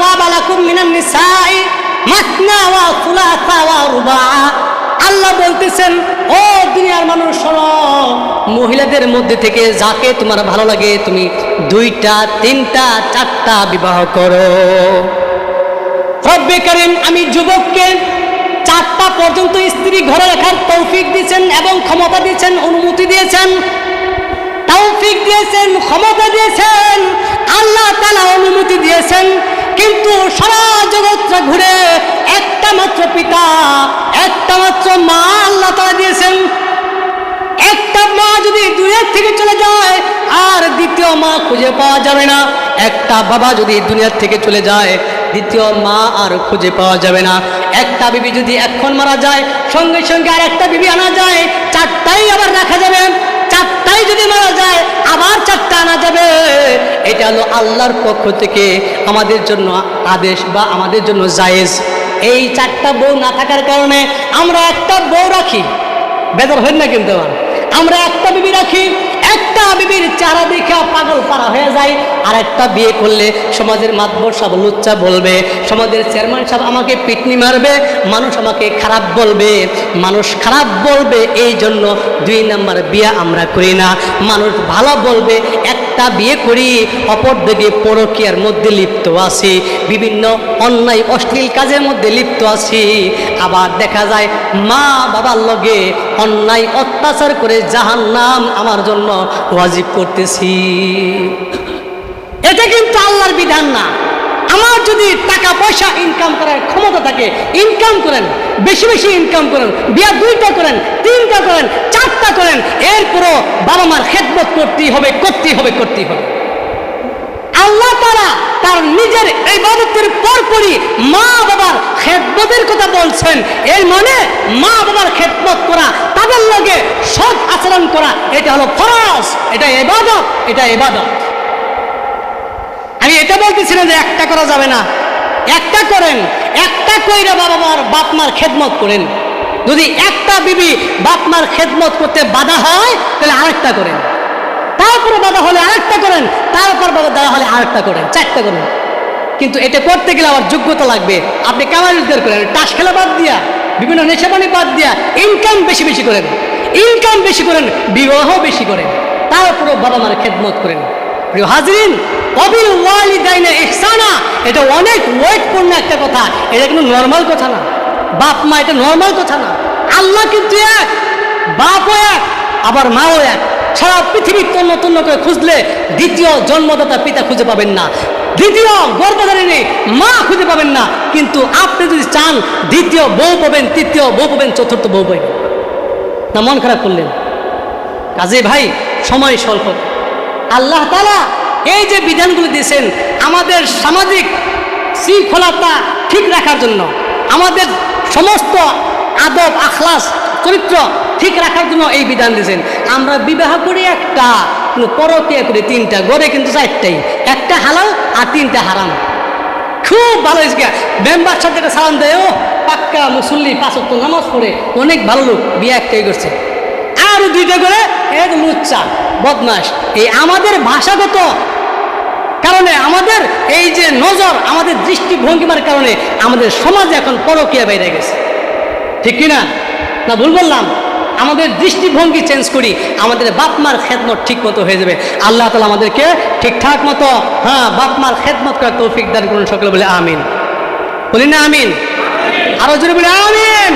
তাবা লাকুম মিনান নিসাই মাসনা ওয়া সুলাসা ওয়া রুবা আল্লাহ বলতেছেন, ও দুনিয়ার মানুষ মহিলাদের মধ্যে থেকে যাকে তোমার ভালো লাগে, তুমি দুইটা, তিনটা, চারটা বিবাহ করো। রব্বে করিম, আমি যুবককে চারটা পর্যন্ত স্ত্রী ঘরে রাখার তৌফিক দিয়েছেন এবং ক্ষমতা দিয়েছেন অনুমতি দিয়েছেন। তৌফিক দিয়েছেন ক্ষমতা দিয়েছেন, আল্লাহ তালা অনুমতি দিয়েছেন, কিন্তু সারা জগৎটা ঘুরে একটা মাত্র পিতা, একটা মাত্র মা আল্লাহ তালা দিয়েছেন। একটা মা যদি দুনিয়ার থেকে চলে যায়, আর দ্বিতীয় মা খুঁজে পাওয়া যাবে না। একটা বাবা যদি দুনিয়ার থেকে চলে যায়, দ্বিতীয় মা আর খুঁজে পাওয়া যাবে না। একটা বিবি যদি এখন মারা যায়, সঙ্গে সঙ্গে আর একটা বিবি আনা যায়, চারটাই আবার রাখা যাবে চারটাই যদি মারা যায় আবার চারটা আনা যাবে। এটা হলো আল্লাহর পক্ষ থেকে আমাদের জন্য আদেশ বা আমাদের জন্য জায়েজ। এই চারটা বউ না থাকার কারণে আমরা একটা বউ রাখি। বেদর হয় না কিন্তু আমরা একটা বিবি রাখি একটা বিবির চারা দেখা পাগল পারা হয়ে যায় আর একটা বিয়ে করলে সমাজের মাতবর সব লুচ্চা বলবে, সমাজের চেয়ারম্যান সাহেব আমাকে পিটনি মারবে, মানুষ আমাকে খারাপ বলবে, মানুষ খারাপ বলবে এই জন্য দুই নাম্বার বিয়ে আমরা করি না। মানুষ ভালো বলবে একটা বিয়ে করি, অপর দিকে পরকিয়ার মধ্যে লিপ্ত আছি, বিভিন্ন অন্যায়, অশ্লীল কাজের মধ্যে লিপ্ত আছি। আবার দেখা যায়, মা বাবার লগে অন্যায়, অত্যাচার করে জাহান নাম আমার জন্য ওয়াজিব করতেছি। এটা কিন্তু আল্লাহর বিধান না। আমার যদি টাকা পয়সা ইনকাম করার ক্ষমতা থাকে ইনকাম করেন, বেশি বেশি ইনকাম করেন, বিয়া দুইটা করেন, তিনটা করেন, চারটা করেন, এরপরও বাবা মার খেদমত করতেই হবে করতেই হবে করতেই হবে। আল্লাহ তারা তার নিজের এই বাদতের পরপরই মা বাবার খেদমতের কথা বলছেন। এর মানে মা বাবার খেদমত করা, তাদের লগে সৎ আচরণ করা, এটা হলো ফরজ, এটা এবাদত এটা এবাদত আমি এটা বলতেছি না যে একটা করা যাবে না। একটা করেন, একটা কইরা বাবা মার, বাপ মার খেদমত করেন। যদি একটা বিবি বাপ মার খেদমত করতে বাধা হয়, তাহলে আরেকটা করেন। তারপরে বাধা হলে আরেকটা করেন তারপর বাধা দেওয়া হলে আরেকটা করেন, চারটা করেন। কিন্তু এটা করতে গেলে আমার যোগ্যতা লাগবে। আপনি কামাই রোজগার করেন টাস খেলা বাদ দিয়া, বিভিন্ন নেশাপানি বাদ দিয়া ইনকাম বেশি বেশি করেন। ইনকাম বেশি করেন, বিবাহ বেশি করেন। তারপরে বাবা মার খেদমত করেন। প্রিয় হাজরিন অবিল ওয়ালিদাইনে ইহসানা, এটা অনেক ওয়েটপূর্ণ একটা কথা। এটা কিন্তু নর্মাল কথা না। বাপ মা এটা নর্মাল কথা না। আল্লাহ কিন্তু এক, বাপও এক, আবার মাও এক। সারা পৃথিবী তন্ন তন্ন করে খুঁজলে দ্বিতীয় জন্মদাতা পিতা খুঁজে পাবেন না। দ্বিতীয় গর্ভধারিণী মা খুঁজে পাবেন না। কিন্তু আপনি যদি চান দ্বিতীয় বউ পাবেন, তৃতীয় বউ পাবেন, চতুর্থ বউ পাবেন। না, মন খারাপ করলেন? কাজে ভাই, সময় স্বল্প। আল্লাহ তালা এই যে বিধানগুলো দিয়েছেন আমাদের সামাজিক শৃঙ্খলতা ঠিক রাখার জন্য, আমাদের সমস্ত আদব, আখলাস চরিত্র ঠিক রাখার জন্য এই বিধান দিয়েছেন। আমরা বিবাহ করি একটা পরকিয়া করি তিনটা, গড়ে কিন্তু চারটাই। একটা হালাল আর তিনটা হারাম। খুব ভালো হয়েছে মেম্বার সাথে সালাম দেয় ও পাক্কা মুসল্লি পাঁচত্ব নামাজ পড়ে, অনেক ভালো লোক, বিয়ে একটাই করছে। আর দুইটা করে এক লুচ্চা বদমাস এই আমাদের ভাষাগত কারণে, আমাদের এই যে নজর, আমাদের দৃষ্টিভঙ্গিমার কারণে আমাদের সমাজ এখন পরকিয়া বাইরে গেছে। ঠিক কিনা? না ভুল বললাম? আমাদের দৃষ্টিভঙ্গি চেঞ্জ করি, আমাদের বাপমার খেদমত ঠিক মতো হয়ে যাবে। আল্লাহ তালা আমাদেরকে ঠিকঠাক মতো হ্যাঁ বাপমার খেদমত করার তৌফিক দান করুন সকলে বলে আমিন। বলি না আমিন? আরও জোরে বলে আমিন!